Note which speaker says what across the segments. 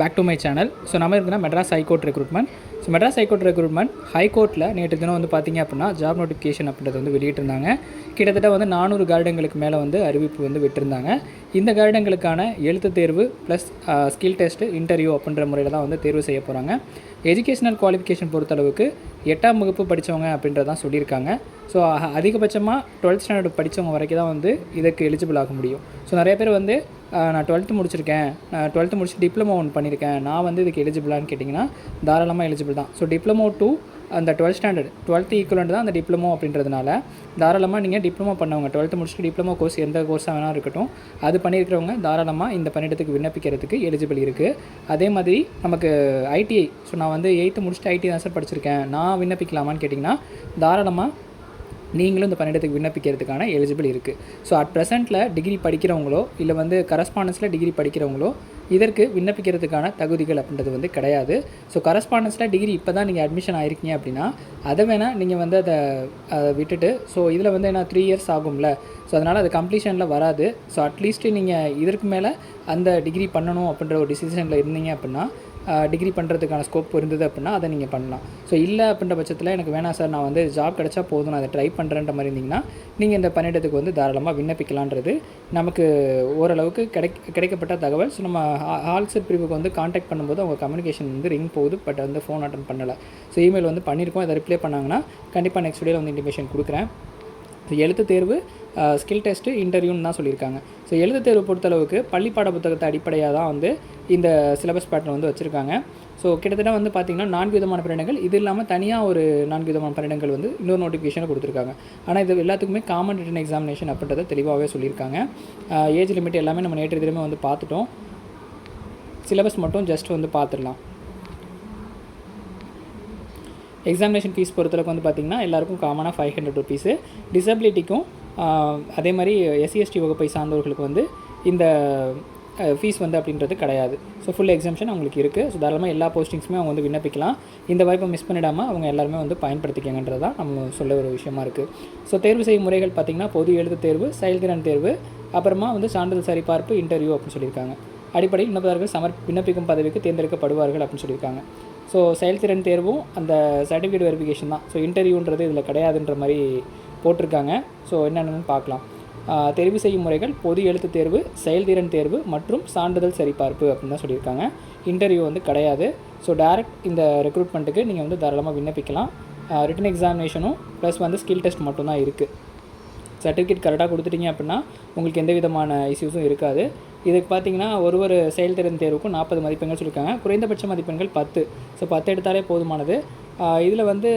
Speaker 1: Back to my channel so நம்ம இருக்குன்னா Madras high court recruitment so Madras high court recruitment ஹைகோர்ட்டில் நேற்று தினம் வந்து பார்த்தீங்க அப்படின்னா ஜாப் நோட்டிஃபிகேஷன் அப்படின்றது வந்து வெளியிட்டிருந்தாங்க. கிட்டத்தட்ட வந்து நானூறு கார்டங்களுக்கு மேலே வந்து அறிவிப்பு வந்து விட்டுருந்தாங்க. இந்த கார்டங்களுக்கான எழுத்து தேர்வு ப்ளஸ் ஸ்கில் டெஸ்ட்டு இன்டர்வியூ அப்படின்ற முறையில் தான் வந்து தேர்வு செய்ய போகிறாங்க எஜுகேஷனல் குவாலிஃபிகேஷன் பொறுத்தளவுக்கு எட்டாம் வகுப்பு படித்தவங்க அப்படின்றதான் சொல்லியிருக்காங்க. ஸோ அதிகபட்சமாக டுவெல்த் ஸ்டாண்டர்ட் படித்தவங்க வரைக்கும் தான் வந்து இதுக்கு எலிஜிபிள் ஆக முடியும். ஸோ நிறைய பேர் வந்து நான் டுவெல்த்து முடிச்சிருக்கேன். நான் டுவெல்த்து முடிச்சு டிப்ளமோ ஒன்று பண்ணியிருக்கேன் நான் வந்து இதுக்கு எலிஜிபிளான்னு கேட்டிங்கன்னா தாராளமாக எலிஜிபிள் தான். ஸோ டிப்ளமோ டூ அந்த டுவெல்த் ஸ்டாண்டர்ட் டுவெல்த்து ஈக்குவலண்ட் தான் அந்த டிப்ளமோ அப்படின்றதுனால தாராளமாக நீங்கள் டிப்ளமோ பண்ணவங்க டுவெல்த்து முடிச்சுட்டு டிப்ளமோ கோர்ஸ் எந்த கோர்ஸாக வேணால் இருக்கட்டும் அது பண்ணியிருக்கிறவங்க தாராளமாக இந்த பணியிடத்துக்கு விண்ணப்பிக்கிறதுக்கு எலிஜிபிள் இருக்குது அதே மாதிரி நமக்கு ஐடிஐ ஸோ நான் வந்து எயித்து முடிச்சுட்டு ஐடி தான் சார் படிச்சிருக்கேன். நான் விண்ணப்பிக்கலாமான்னு கேட்டிங்கன்னா தாராளமாக நீங்களும் இந்த பணியிடத்துக்கு விண்ணப்பிக்கிறதுக்கான எலிஜிபிள் இருக்குது ஸோ அட் ப்ரெசென்ட்டில் டிகிரி படிக்கிறவங்களோ இல்லை வந்து கரஸ்பாண்டன்ஸில் டிகிரி படிக்கிறவங்களோ இதற்கு விண்ணப்பிக்கிறதுக்கான தகுதிகள் அப்படின்றது வந்து கிடையாது. ஸோ கரஸ்பாண்டன்ஸில் டிகிரி இப்போ தான் நீங்கள் அட்மிஷன் ஆயிருக்கீங்க அப்படின்னா அதை வேணால் நீங்கள் வந்து அதை அதை விட்டுட்டு ஸோ இதில் வந்து என்ன த்ரீ இயர்ஸ் ஆகும்ல. ஸோ அதனால் அது கம்ப்ளீஷனில் வராது. ஸோ அட்லீஸ்ட் நீங்கள் இதற்கு மேலே அந்த டிகிரி பண்ணணும் அப்படின்ற ஒரு டிசிஷனில் இருந்தீங்க அப்படின்னா டிகிரி பண்ணுறதுக்கான ஸ்கோப் இருந்தது அப்படின்னா அதை நீங்கள் பண்ணலாம். ஸோ இல்லை அப்படின்ற பட்சத்தில் எனக்கு வேணாம் சார் நான் வந்து ஜாப் கிடச்சா போதும் நான் அதை ட்ரை பண்ணுறேன்ற மாதிரி இருந்தீங்கன்னா நீங்கள் இந்த பணியிடத்துக்கு வந்து தாராளமாக விண்ணப்பிக்கலான்றது நமக்கு ஓரளவுக்கு கிடைக் கிடைக்கப்பட்ட தகவல். ஸோ நம்ம ஹால்செட் பிரிவுக்கு வந்து காண்டாக்ட் பண்ணும்போது அவங்க கம்யூனிகேஷன் வந்து ரிங் போகுது பட் வந்து ஃபோன் அட்டன் பண்ணலை. ஸோ இமெயில் வந்து பண்ணியிருக்கோம் அதை ரிப்ளை பண்ணாங்கன்னா கண்டிப்பாக நெக்ஸ்ட் வீடியோவில் வந்து இன்டிமேஷன் கொடுக்குறேன். எழுத்து தேர்வு ஸ்கில் டெஸ்ட்டு இன்டர்வியூன்னு தான் சொல்லியிருக்காங்க. ஸோ எழுத்து தேர்வு பொறுத்தளவுக்கு பள்ளி பாட புத்தகத்தை அடிப்படையாக தான் வந்து இந்த சிலபஸ் பேட்டர்ன் வந்து வச்சுருக்காங்க. ஸோ கிட்டத்தட்ட வந்து பார்த்திங்கன்னா நான்கு விதமான பரிடங்கள் இது இல்லாமல் தனியாக ஒரு நான்கு விதமான பரிடங்கள் வந்து இன்னொரு நோட்டிஃபிகேஷனை கொடுத்துருக்காங்க. ஆனால் இது எல்லாத்துக்குமே காமன் ரிட்டன் எக்ஸாமினேஷன் அப்படின்றத தெளிவாகவே சொல்லியிருக்காங்க. ஏஜ் லிமிட் எல்லாமே நம்ம நேற்று தினமே வந்து பார்த்துட்டோம். சிலபஸ் மட்டும் ஜஸ்ட் வந்து பார்த்துடலாம். எக்ஸாமினேஷன் ஃபீஸ் பொறுத்தளவுக்கு வந்து பார்த்திங்கன்னா எல்லாருக்கும் காமனாக ஃபைவ் ஹண்ட்ரட் ருபீஸு டிசபிலிட்டிக்கும் அதே மாதிரி எஸ்சிஎஸ்டி வகுப்பை சார்ந்தவர்களுக்கு வந்து இந்த ஃபீஸ் வந்து அப்படின்றது கிடையாது. ஸோ ஃபுல் எக்ஸாம்ஷன் அவங்களுக்கு இருக்குது ஸோ தாராளமாக எல்லா போஸ்டிங்ஸுமே அவங்க வந்து விண்ணப்பிக்கலாம். இந்த வாய்ப்பை மிஸ் பண்ணிடாமல் அவங்க எல்லாருமே வந்து பயன்படுத்திக்கங்கன்றது தான் நம்ம சொல்ல ஒரு விஷயமா இருக்குது ஸோ தேர்வு செய்யும் முறைகள் பார்த்திங்கன்னா பொது எழுத்து தேர்வு செயல்திறன் தேர்வு அப்புறமா வந்து சான்றிதழ் சரிபார்ப்பு இன்டர்வியூ அப்படின்னு சொல்லியிருக்காங்க. அடிப்படையில் விண்ணப்பதாரர்கள் சமர் விண்ணப்பிக்கும் பதவிக்கு தேர்ந்தெடுக்கப்படுவார்கள் அப்படின்னு சொல்லியிருக்காங்க. ஸோ செயல்திறன் தேர்வும் அந்த சர்டிஃபிகேட் வெரிஃபிகேஷன் தான். ஸோ இன்டர்வியூன்றது இதில் கிடையாதுன்ற மாதிரி போட்டிருக்காங்க. ஸோ என்னென்னு பார்க்கலாம். தெரிவு செய்யும் முறைகள் பொது எழுத்து தேர்வு செயல்திறன் தேர்வு மற்றும் சான்றிதழ் சரிபார்ப்பு அப்படின்னு தான் சொல்லியிருக்காங்க. இன்டர்வியூ வந்து கிடையாது. ஸோ டேரெக்ட் இந்த ரெக்ரூட்மெண்ட்டுக்கு நீங்கள் வந்து தாராளமாக விண்ணப்பிக்கலாம். ரிட்டன் எக்ஸாமினேஷனும் ப்ளஸ் வந்து ஸ்கில் டெஸ்ட் மட்டும்தான் இருக்குது சர்டிஃபிகேட் கரெக்டாக கொடுத்துட்டீங்க அப்படின்னா உங்களுக்கு எந்த விதமான இஷ்யூஸும் இருக்காது. இதுக்கு பார்த்தீங்கன்னா ஒரு ஒரு செயல்திறன் தேர்வுக்கும் நாற்பது மதிப்பெண்கள் சொல்லியிருக்காங்க. குறைந்தபட்ச மதிப்பெண்கள் பத்து. ஸோ பத்து எடுத்தாலே போதுமானது. இதில் வந்து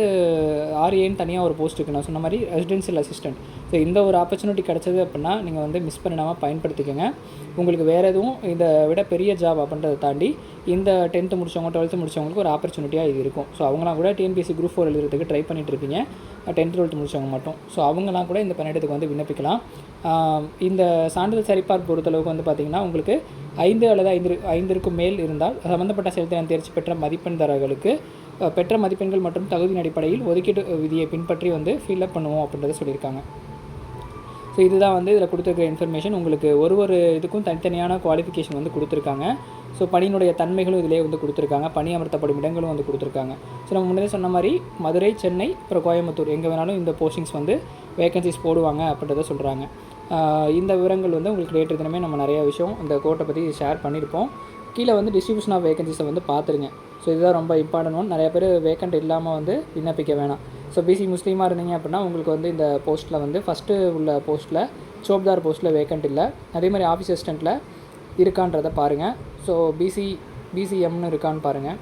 Speaker 1: ஆர்ஏன்னு தனியாக ஒரு போஸ்ட் இருக்குது நான் சொன்ன மாதிரி ரெசிடென்சியல் அசிஸ்டன்ட் ஸோ இந்த ஒரு ஆப்பர்ச்சுனிட்டி கிடச்சது அப்படின்னா நீங்கள் வந்து மிஸ் பண்ணிடாமல் பயன்படுத்திக்கோங்க. உங்களுக்கு வேறு எதுவும் இதை விட பெரிய ஜாப் அப்படின்றத தாண்டி இந்த டென்த்து முடிச்சவங்க டுவெல்த்து முடிச்சவங்களுக்கு ஒரு ஆப்பர்ச்சுனிட்டியாக இது இருக்கும். ஸோ அவங்களாம் கூட டிஎன்பிஎஸ்சி குரூப் ஃபோர் எழுதுறதுக்கு ட்ரை பண்ணிட்டு இருப்பீங்க. டென்த் டுவெல்த்து முடித்தவங்க மட்டும். ஸோ அவங்களாம் கூட இந்த பணியிடத்துக்கு வந்து விண்ணப்பிக்கலாம். இந்த சான்றிதழ் சரிபார்ப்பு பொறுத்தளவுக்கு வந்து பார்த்திங்கன்னா உங்களுக்கு ஐந்து அல்லது ஐந்து ஐந்திற்கும் மேல் இருந்தால் சம்மந்தப்பட்ட செயல்திறன் தேர்ச்சி பெற்ற மதிப்பெண்தாரர்களுக்கு பெற்ற மதிப்பெண்கள் மற்றும் தகுதியின் அடிப்படையில் ஒதுக்கீட்டு விதியை பின்பற்றி வந்து ஃபில்அப் பண்ணுவோம் அப்படின்றத சொல்லியிருக்காங்க. ஸோ இதுதான் வந்து இதில் கொடுத்துருக்க இன்ஃபர்மேஷன் உங்களுக்கு ஒரு ஒரு இதுக்கும் தனித்தனியான குவாலிஃபிகேஷன் வந்து கொடுத்துருக்காங்க. ஸோ பணியினுடைய தன்மைகளும் இதிலே வந்து கொடுத்துருக்காங்க. பணி அமர்த்தப்படும் இடங்களும் வந்து கொடுத்துருக்காங்க. ஸோ நம்ம முன்னே சொன்ன மாதிரி மதுரை சென்னை அப்புறம் கோயம்புத்தூர் எங்கே வேணாலும் இந்த போஸ்டிங்ஸ் வந்து வேகன்சிஸ் போடுவாங்க அப்படின்றத சொல்கிறாங்க இந்த விவரங்கள் வந்து உங்களுக்கு ரேட்டு தினமே நம்ம நிறைய விஷயம் இந்த கோட்டை பற்றி ஷேர் பண்ணியிருப்போம். கீழே வந்து டிஸ்ட்ரிபியூஷன் ஆஃப் வேகன்சிஸை வந்து பார்த்துருங்க. ஸோ இதுதான் ரொம்ப இம்பார்ட்டன்ட் ஒன் நிறைய பேர் வேக்கண்ட் இல்லாமல் வந்து விண்ணப்பிக்க வேணாம். ஸோ பிசி முஸ்லீமாக இருந்தீங்க அப்படின்னா உங்களுக்கு வந்து இந்த போஸ்ட்டில் வந்து ஃபஸ்ட்டு உள்ள போஸ்ட்டில் சோப்தார் போஸ்ட்டில் வேக்கண்ட் இல்லை. அதே மாதிரி ஆஃபீஸ் அசிஸ்டண்ட்டில் இருக்கான்றதை பாருங்கள் ஸோ பிசி பிசிஎம்னு இருக்கான்னு பாருங்கள்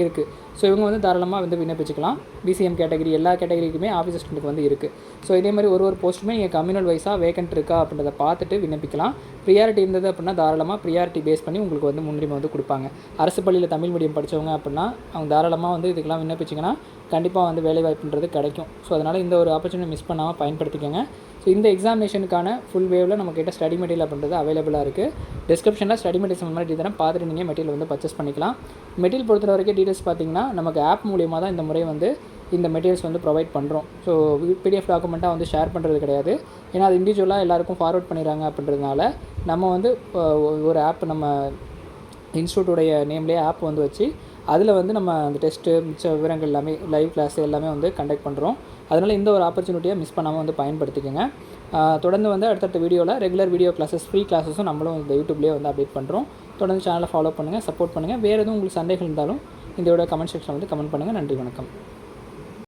Speaker 1: இருக்குது ஸோ இவங்க வந்து தாராளமாக வந்து விண்ணப்பிச்சுக்கலாம். பிசிஎம் கேட்டகரி எல்லா கேட்டகரிக்குமே ஆஃபீஸ் அசிஸ்டண்ட்டுக்கு வந்து இருக்குது ஸோ இதே மாதிரி ஒரு ஒரு போஸ்ட்டுமே நீங்கள் கம்யூனல் வைஸாக வேக்கண்ட் இருக்கா அப்படின்றத பார்த்துட்டு விண்ணப்பிக்கலாம். ப்ரியாரிட்டி இருந்தது அப்படின்னா தாராளமாக ப்ரியாரிட்டி பேஸ் பண்ணி உங்களுக்கு வந்து முன்னுரிமை வந்து கொடுப்பாங்க. அரசு பள்ளியில் தமிழ் மீடியம் படித்தவங்க அப்படின்னா அவங்க தாராளமாக வந்து இதுக்கெல்லாம் விண்ணப்பிச்சிங்கன்னா கண்டிப்பாக வந்து வேலைவாய்ப்புன்றது கிடைக்கும். ஸோ அதனால் இந்த ஒரு ஆப்பர்ச்சுனிட்டி மிஸ் பண்ணாமல் பயன்படுத்திக்கோங்க. ஸோ இந்த எக்ஸாமினேஷனுக்கான ஃபுல் வேவில் நம்மக்கிட்ட ஸ்டடி மெட்டீரியல் அப்படின்றது அவைலபிளாக இருக்குது டிஸ்கிரிப்ஷனில் ஸ்டடி மெட்டீரியல் மாதிரி தரேன் பார்த்துட்டு நீங்கள் மெட்டீரியல் வந்து பர்ச்சேஸ் பண்ணிக்கலாம். மெட்டீரியல் பொறுத்த வரைக்கும் டீட்டெயில்ஸ் பார்த்தீங்கன்னா நமக்கு ஆப் மூலியமாக தான் இந்த முறை வந்து இந்த மெட்டீரியல்ஸ் வந்து ப்ரொவைட் பண்ணுறோம் ஸோ பிடிஎஃப் டாக்குமெண்ட்டாக வந்து ஷேர் பண்ணுறது கிடையாது. ஏன்னா அது இண்டிவிஜுவலாக எல்லாருக்கும் ஃபார்வர்ட் பண்ணிடுறாங்க அப்படின்றதுனால நம்ம வந்து ஒரு ஆப் நம்ம இன்ஸ்டியூட்டோடைய நேம்லேயே ஆப் வந்து வச்சு அதில் வந்து நம்ம அந்த டெஸ்ட்டு மிச்ச விவரங்கள் எல்லாமே லைவ் கிளாஸ் எல்லாமே வந்து கண்டக்ட் பண்ணுறோம் அதனால் இந்த ஒரு ஆப்பர்ச்சுனிட்டியை மிஸ் பண்ணாமல் வந்து பயன்படுத்திக்கோங்க. தொடர்ந்து வந்து அடுத்தடுத்த வீடியோவில் ரெகுலர் வீடியோ கிளாஸஸ் ஃப்ரீ கிளாஸஸும் நம்மளும் இந்த யூடியூப்லேயே வந்து அப்டேட் பண்ணுறோம் தொடர்ந்து சேனலை ஃபாலோ பண்ணுங்கள் சப்போர்ட் பண்ணுங்கள் வேறு எதுவும் உங்களுக்கு சந்தேகம் இருந்தாலும் இதோட கமெண்ட் செக்ஷனில் வந்து கமெண்ட் பண்ணுங்கள் நன்றி வணக்கம்.